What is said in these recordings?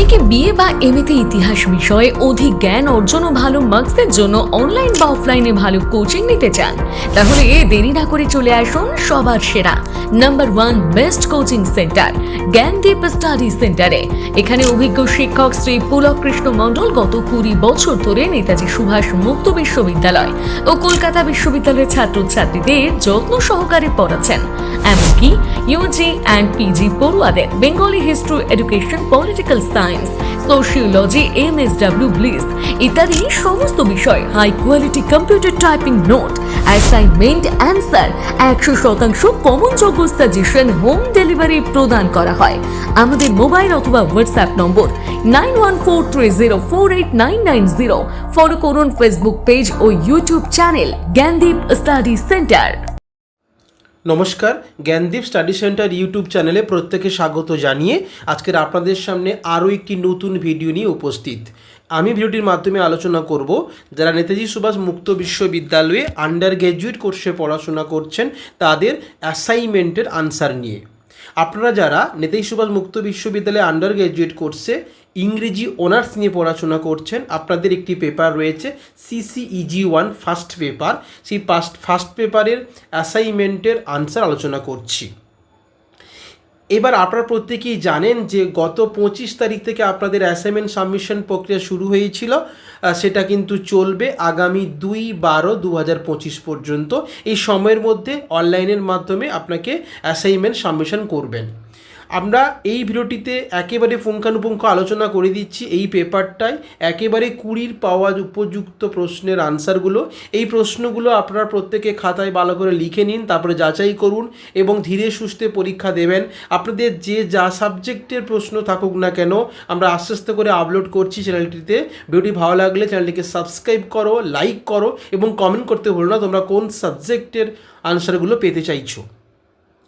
অনেকে বিয়ে বা এমএতে ইতিহাস বিষয়ে অধিক জ্ঞান অর্জন ও ভালো মার্কসের জন্য অনলাইন বা অফলাইনে ভালো কোচিং নিতে চান, তাহলে এ দেরি না করে চলে আসুন সবার সেরা number one best coaching centre Gyandeep study সেন্টারে এখানে অভিজ্ঞ শিক্ষক শ্রী পুলক কৃষ্ণ মণ্ডল গত কুড়ি বছর ধরে নেতাজি সুভাষ মুক্ত বিশ্ববিদ্যালয় ও কলকাতা বিশ্ববিদ্যালয়ের ছাত্রছাত্রীদের যত্ন সহকারে পড়াচ্ছেন। এমনকি ইউজি অ্যান্ড পিজি পড়ুয়াদের Bengali history education political science sociology M S W bliss ইত্যাদি সমস্ত বিষয় high quality computer typing note assignment answer একশো শতাংশ কমনযোগ্য সাজেশন হোম ডেলিভারি প্রদান করা হয়। আমাদের মোবাইল অথবা WhatsApp number nine one four three zero four eight nine nine zero follow করুন ফেসবুক পেজ ও YouTube channel Gyandeep study centre নমস্কার, Gyandeep study centre YouTube চ্যানেলে প্রত্যেকে স্বাগত জানিয়ে আজকের আপনাদের সামনে আরও একটি নতুন ভিডিও নিয়ে উপস্থিত। আমি ভিডিওটির মাধ্যমে আলোচনা করব যারা নেতাজি সুভাষ মুক্ত বিশ্ববিদ্যালয়ে আন্ডার গ্র্যাজুয়েট কোর্সে পড়াশোনা করছেন, তাদের অ্যাসাইনমেন্টের আনসার নিয়ে। আপনারা যারা নেতাজি সুভাষ মুক্ত বিশ্ববিদ্যালয়ে আন্ডার গ্র্যাজুয়েট কোর্সে ইংরেজি অনার্স নিয়ে পড়াশোনা করছেন, আপনাদের একটি পেপার রয়েছে সিসিইজি ওয়ান ফার্স্ট পেপার সেই ফার্স্ট ফার্স্ট পেপারের অ্যাসাইনমেন্টের আনসার আলোচনা করছি। এবার আপনারা প্রত্যেকেই জানেন যে গত পঁচিশ তারিখ থেকে আপনাদের অ্যাসাইনমেন্ট সাবমিশন প্রক্রিয়া শুরু হয়েছিল সেটা কিন্তু চলবে আগামী দুই বারো দু পর্যন্ত। এই সময়ের মধ্যে অনলাইনের মাধ্যমে আপনাকে অ্যাসাইনমেন্ট সাবমিশন করবেন। আমরা এই ভিডিওটিতে একেবারে পুঙ্খানুপুঙ্খ আলোচনা করে দিচ্ছি এই পেপারটায়। একেবারে কুড়ির পাওয়া উপযুক্ত প্রশ্নের আনসারগুলো। এই প্রশ্নগুলো আপনারা প্রত্যেকে খাতায় ভালো করে লিখে নিন, তারপরে যাচাই করুন এবং ধীরে সুস্থে পরীক্ষা দেবেন। আপনাদের যে যা সাবজেক্টের প্রশ্ন থাকুক না কেন, আমরা আস্তে আস্তে করে আপলোড করছি চ্যানেলটিতে। ভিডিওটি ভালো লাগলে চ্যানেলটিকে সাবস্ক্রাইব করো, লাইক করো এবং কমেন্ট করতে ভুলো না তোমরা কোন সাবজেক্টের আনসারগুলো পেতে চাইছো।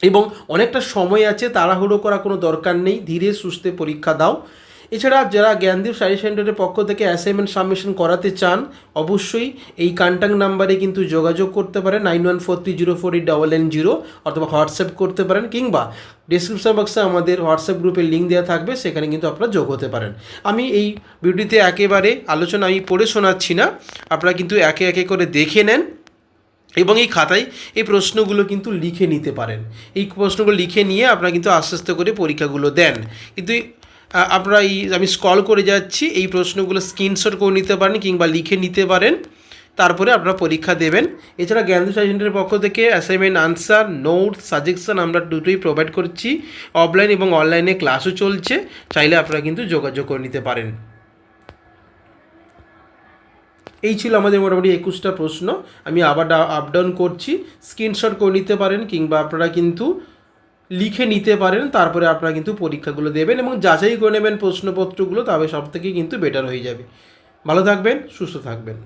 এবং অনেকটা সময় আছে তাড়াহুড়ো করা কোনো দরকার নেই। ধীরে সুস্থে পরীক্ষা দাও। এছাড়া যারা জ্ঞানদীপ স্টাডি সেন্টারের পক্ষ থেকে অ্যাসাইনমেন্ট সাবমিশন করাতে চান, অবশ্যই এই কন্ট্যাক্ট নাম্বারে কিন্তু যোগাযোগ করতে পারেন। Nine one four three zero four eight double nine zero অথবা হোয়াটসঅ্যাপ করতে পারেন কিংবা ডিসক্রিপশন বক্সে আমাদের হোয়াটসঅ্যাপ গ্রুপের লিঙ্ক দেওয়া থাকবে, সেখানে কিন্তু আপনারা যোগ হতে পারেন। আমি এই ভিডিওতে একেবারে আলোচনা আমি পড়ে শোনাচ্ছি না। আপনারা কিন্তু একে একে করে দেখে নেন। এবং এই খাতায় এই প্রশ্নগুলো কিন্তু লিখে নিতে পারেন। এই প্রশ্নগুলো লিখে নিয়ে আপনারা কিন্তু আস্তে আস্তে করে পরীক্ষাগুলো দেন। কিন্তু আপনারা এই আমি স্কল করে যাচ্ছি, এই প্রশ্নগুলো স্ক্রিনশট করে নিতে পারেন কিংবা লিখে নিতে পারেন। তারপরে আপনারা পরীক্ষা দেবেন। এছাড়া জ্ঞান সেন্টারের পক্ষ থেকে অ্যাসাইনমেন্ট আনসার নোট সাজেকশন আমরা দুটোই প্রোভাইড করছি। অফলাইন এবং অনলাইনে ক্লাসও চলছে। চাইলে আপনারা কিন্তু যোগাযোগ করে নিতে পারেন। এই ছিল আমাদের মোটামুটি একুশটা প্রশ্ন। আমি আবার আপ ডাউন করছি। স্ক্রিনশট করে নিতে পারেন কিংবা আপনারা কিন্তু লিখে নিতে পারেন, তারপরে আপনারা কিন্তু পরীক্ষাগুলো দেবেন এবং যাচাই করে নেবেন প্রশ্নপত্রগুলো তবে সব থেকে কিন্তু বেটার হয়ে যাবে। ভালো থাকবেন, সুস্থ থাকবেন।